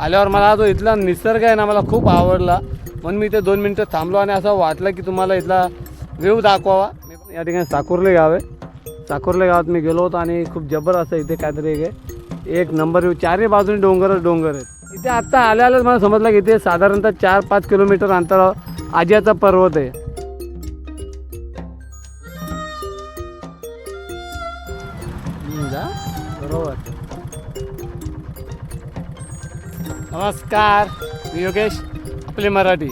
आल्यावर मला जो इथला निसर्ग आहे ना मला खूप आवडला. म्हणून मी इथे दोन मिनटं थांबलो आणि असं वाटलं की तुम्हाला इथला व्ह्यू दाखवावा. मी पण या ठिकाणी साकुर्ले गाव आहे. साकुर्ले गावात मी गेलो होतो आणि खूप जबर असं इथे काहीतरी एक आहे. एक नंबर व्ह्यू. चारही बाजूने डोंगरच डोंगर आहेत. इथे आत्ता आल्या आल्याच मला समजलं की इथे साधारणतः चार पाच किलोमीटर अंतरावर आजियाचा पर्वत आहे. बरोबर. नमस्कार मी योगेश आपले मराठी.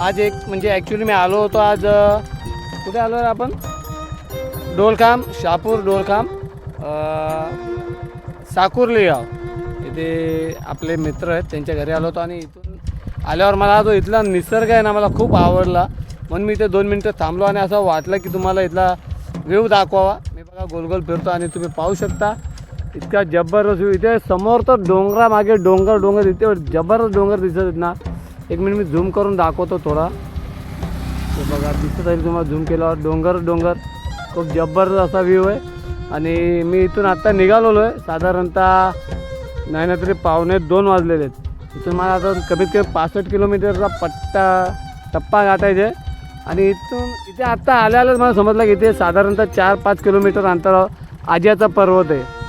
आज एक म्हणजे ॲक्च्युली मी आलो होतो आज कुठे आलो आहे आपण? डोलखाम शापूर डोलखाम साकुर्ली गाव इथे आपले मित्र आहेत त्यांच्या घरी आलो होतो आणि इथून आल्यावर मला जो इथला निसर्ग आहे ना मला खूप आवडला. म्हणून मी इथे दोन मिनटं थांबलो आणि असं वाटलं की तुम्हाला इथला व्ह्यू दाखवावा. मी बघा गोलगोल फिरतो आणि तुम्ही पाहू शकता. इतका जबरदस्त व्ह्यू इथे समोर तर डोंगरामागे डोंगर डोंगर. इथे जबरदस्त डोंगर दिसत आहेत ना. एक मिनिट मी झूम करून दाखवतो थोडा. तो बघा दिसत आहे तुम्हाला झूम केल्यावर. डोंगर डोंगर. खूप जबरदस्त असा व्ह्यू आहे. आणि मी इथून आत्ता निघालेलो आहे साधारणतः नाही ना तरी पावणे दोन वाजलेले आहेत. इथून मला आता कमीत कमी पासष्ट किलोमीटरचा पट्टा टप्पा गाठायचा आहे. आणि इथून इथे आत्ता आल्या आल्याच मला समजलं की इथे साधारणतः चार पाच किलोमीटर अंतरावर आज्याचा पर्वत आहे.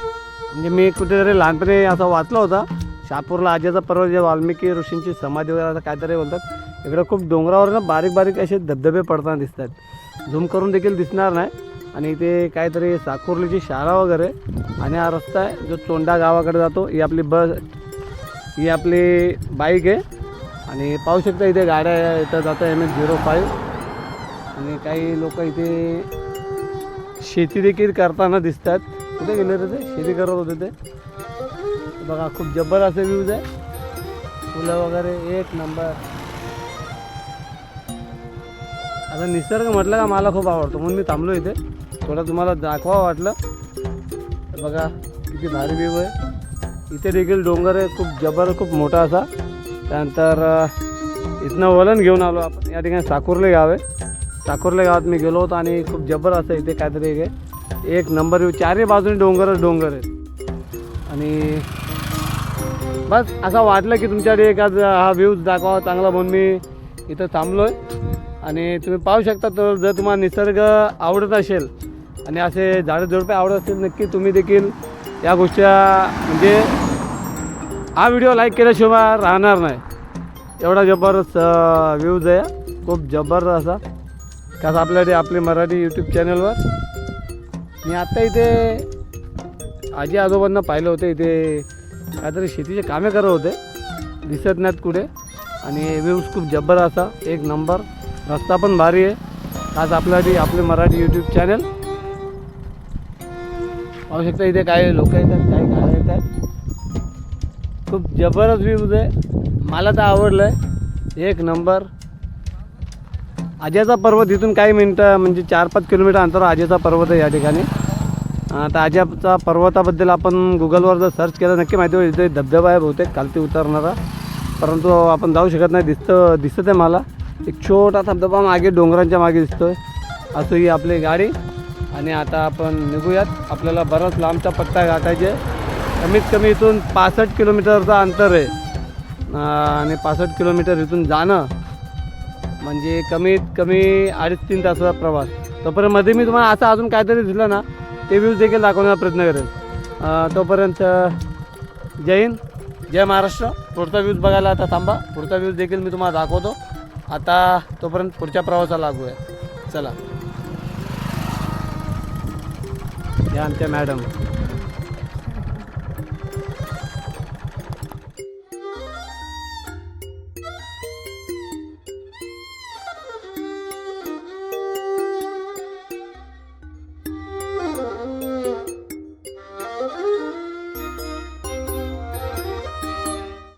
म्हणजे मी कुठेतरी लहानपणी असा वाचला होता शहापूरला आजीचा पर्वत जे वाल्मिकी ऋषींची समाधी वगैरे असं काहीतरी बोलतात. इकडे खूप डोंगरावर ना बारीक बारीक असे धबधबे पडताना दिसतात. झूम करून देखील दिसणार नाही. आणि इथे काहीतरी साकुर्लीची शाळा वगैरे आणि हा रस्ता आहे जो चोंडा गावाकडे जातो. ही आपली बस ही आपली बाईक आहे. आणि पाहू शकता इथे गाड्या इथं जातं एम एच झिरो फाईव्ह. आणि काही लोक इथे शेती देखील करताना दिसतात. कुठे गेले होते ते? शेती करत होते ते. बघा खूप जब्बर असे व्ह्यूज आहे. फुलं वगैरे एक नंबर आता निसर्ग म्हटलं का मला खूप आवडतो. म्हणून मी थांबलो इथे. थोडं तुम्हाला दाखवा वाटलं. बघा किती भारी व्ह्यू आहे. इथे देखील डोंगर आहे. खूप जबर खूप मोठा असा. त्यानंतर इथनं वलन घेऊन आलो आपण. या ठिकाणी साकुर्ले गाव आहे. साकुर्ले गावात मी गेलो होतो आणि खूप जबर असं इथे काहीतरी एक आहे. एक नंबर चारही बाजूने डोंगरच डोंगर आहेत. आणि बस असं वाटलं की तुमच्याकडे एखाद हा व्ह्यूज दाखवा चांगला म्हणून मी इथं थांबलो आहे आणि तुम्ही पाहू शकता तर जर तुम्हाला निसर्ग आवडत असेल आणि असे झाडं झुडपे आवडत असतील नक्की तुम्ही देखील या गोष्टी म्हणजे हा व्हिडिओ लाईक केल्याशिवाय राहणार नाही. एवढा जबरदस्त व्ह्यूज आहे. खूप जबरदस्त असा. कसं आपल्याकडे आपली मराठी यूट्यूब चॅनलवर मी आत्ता इथे आजी आजोबांना पाहिलं होतं इथे काहीतरी शेतीचे कामे करत होते. दिसत नाहीत कुठे. आणि व्ह्यूज खूप जब्बर असा एक नंबर रस्ता पण भारी आहे. आज आपल्यासाठी आपले मराठी यूट्यूब चॅनल पाहू शकता इथे काही लोक येतात काही गाड्या येतात. खूप जबरदस्त व्ह्यूज आहे. मला तर आवडलं आहे एक नंबर आज्याचा पर्वत इथून काही मिनटं म्हणजे चार पाच किलोमीटर अंतरावर आज्याचा पर्वत आहे या ठिकाणी. आता आज्याचा पर्वताबद्दल आपण गुगलवर जर सर्च केलं नक्की माहिती होईल. इथे धबधबा आहे बहुतेक खालती उतरणारा. परंतु आपण जाऊ शकत नाही. दिसतं दिसत आहे मला. एक छोटा धबधबा मागे डोंगरांच्या मागे दिसतो आहे ही आपली गाडी. आणि आता आपण निघूयात. आपल्याला बराच लांबचा पट्टा गाठायचे कमीत कमी इथून पासष्ट किलोमीटरचा अंतर आहे. आणि पासष्ट किलोमीटर इथून जाणं म्हणजे कमीत कमी अडीच तीन तासाचा प्रवास. तोपर्यंत मध्ये मी तुम्हाला असं अजून काहीतरी दिलं ना ते व्ह्यूज देखील दाखवण्याचा प्रयत्न करेन. तोपर्यंत जय हिंद जय महाराष्ट्र. पुढचा व्ह्यूज बघायला आता थांबा. पुढचा व्ह्यूज देखील मी तुम्हाला दाखवतो. आता तोपर्यंत पुढच्या प्रवासाला लागू आहे चला. या आमच्या मॅडम